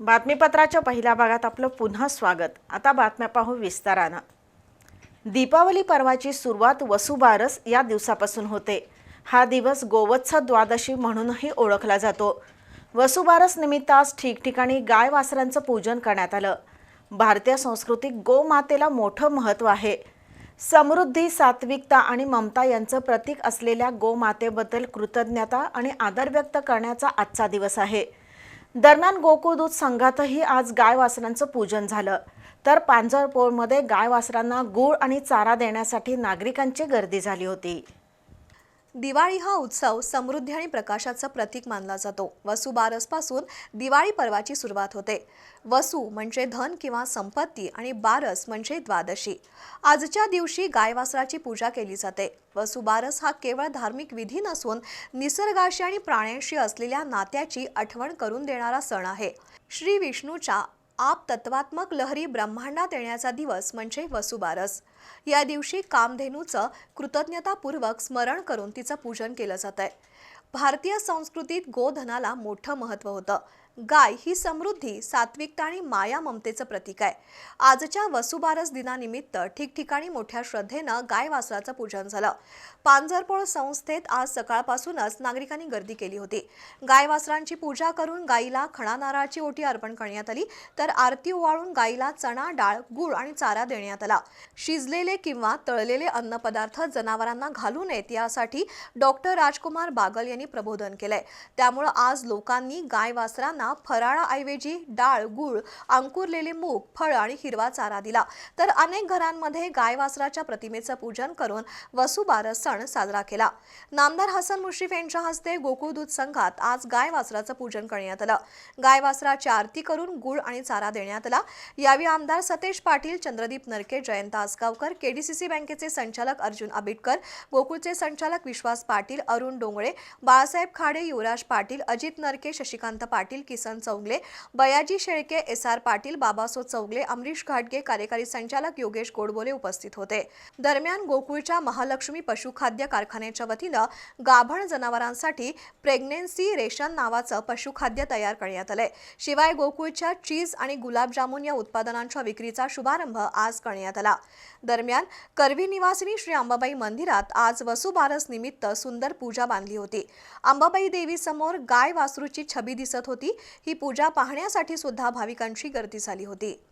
बातमीपत्राच्या पहिल्या भागात आपलं पुन्हा स्वागत. आता बातम्या पाहू विस्तारानं. दीपावली पर्वाची सुरुवात वसुबारस या दिवसापासून होते. हा दिवस गोवत्स द्वादशी म्हणूनही ओळखला जातो. वसुबारस निमित्त आज ठिकठिकाणी गाय वासरांचं पूजन करण्यात आलं. भारतीय संस्कृतीत गोमातेला मोठं महत्त्व आहे. समृद्धी सात्विकता आणि ममता यांचं प्रतीक असलेल्या गोमातेबद्दल कृतज्ञता आणि आदर व्यक्त करण्याचा आजचा दिवस आहे. दरम्यान गोकुळ दूध संघातही आज गाय वासरांचं पूजन झालं. तर पांजरपोळमध्ये गाय वासरांना गूळ आणि चारा देण्यासाठी नागरिकांची गर्दी झाली होती. दिवाळी हा उत्सव समृद्धी आणि प्रकाशाचं प्रतीक मानला जातो. वसुबारसपासून दिवाळी पर्वाची सुरुवात होते. वसू म्हणजे धन किंवा संपत्ती आणि बारस म्हणजे द्वादशी. आजच्या दिवशी गायवासराची पूजा केली जाते. वसुबारस हा केवळ धार्मिक विधी नसून निसर्गाशी आणि प्राण्यांशी असलेल्या नात्याची आठवण करून देणारा सण आहे. श्री विष्णूच्या आप तत्वात्मक लहरी ब्रह्मांडात येण्याचा दिवस म्हणजे वसुबारस. या दिवशी कामधेनूचं कृतज्ञतापूर्वक स्मरण करून तिचं पूजन केलं जात आहे भारतीय संस्कृतीत गोधनाला मोठं महत्त्व होतं. गाय ही समृद्धी सात्विकता आणि माया ममतेचं प्रतीक आहे. आजच्या वसुबारस दिनानिमित्त ठिकठिकाणी मोठ्या श्रद्धेनं गाय वासराचं पूजन झालं. पांजरपोळ संस्थेत आज सकाळपासूनच नागरिकांनी गर्दी केली होती. गाय वासरांची पूजा करून गायीला खणा नारळाची ओटी अर्पण करण्यात आली तर आरती ओवाळून गायीला चणा डाळ गुळ आणि चारा देण्यात आला. शिजलेले किंवा तळलेले अन्नपदार्थ जनावरांना घालू नयेत यासाठी डॉक्टर राजकुमार बागल यांनी प्रबोधन केलंय. त्यामुळं आज लोकांनी गाय वासरांना फराळाऐवजी डाळ गुळ अंकुरलेले मूग फळ आणि हिरवा चारा दिला. तर अनेक घरांमध्ये गायवासराच्या प्रतिमेचं पूजन करून वसुबारस सण साजरा केला. नामदार हसन मुश्रीफ यांच्या हस्ते गोकुळ दूध संघात आज गायवासराचं पूजन करण्यात आलं. गायवासराची आरती करून गुळ आणि चारा देण्यात आला. यावेळी आमदार सतेज पाटील चंद्रदीप नरके जयंत आसगावकर केडीसीसी बँकेचे संचालक अर्जुन आबिटकर गोकुळचे संचालक विश्वास पाटील अरुण डोंगळे बाळासाहेब खाडे युवराज पाटील अजित नरके शशिकांत पाटील किसन चौगले बयाजी शेळके एस आर पाटील बाबासो चौगले अमरीश घाटगे कार्यकारी संचालक योगेश गोडबोले उपस्थित होते. दरम्यान गोकुळच्या महालक्ष्मी पशुखाद्य कारखान्याच्या वतीनं गाभण जनावरांसाठी प्रेग्नेन्सी रेशन नावाचं पशुखाद्य तयार करण्यात आलंय. शिवाय गोकुळच्या चीज आणि गुलाबजामुन या उत्पादनांच्या विक्रीचा शुभारंभ आज करण्यात आला. दरम्यान करवी निवासिनी श्री अंबाबाई मंदिरात आज वसुबारस निमित्त सुंदर पूजा बांधली होती. अंबाबाई देवी समोर गाय वासरूची छबी दिसत होती. ही पूजा पाहण्यासाठी सुद्धा भाविकांची गर्दी झाली होती.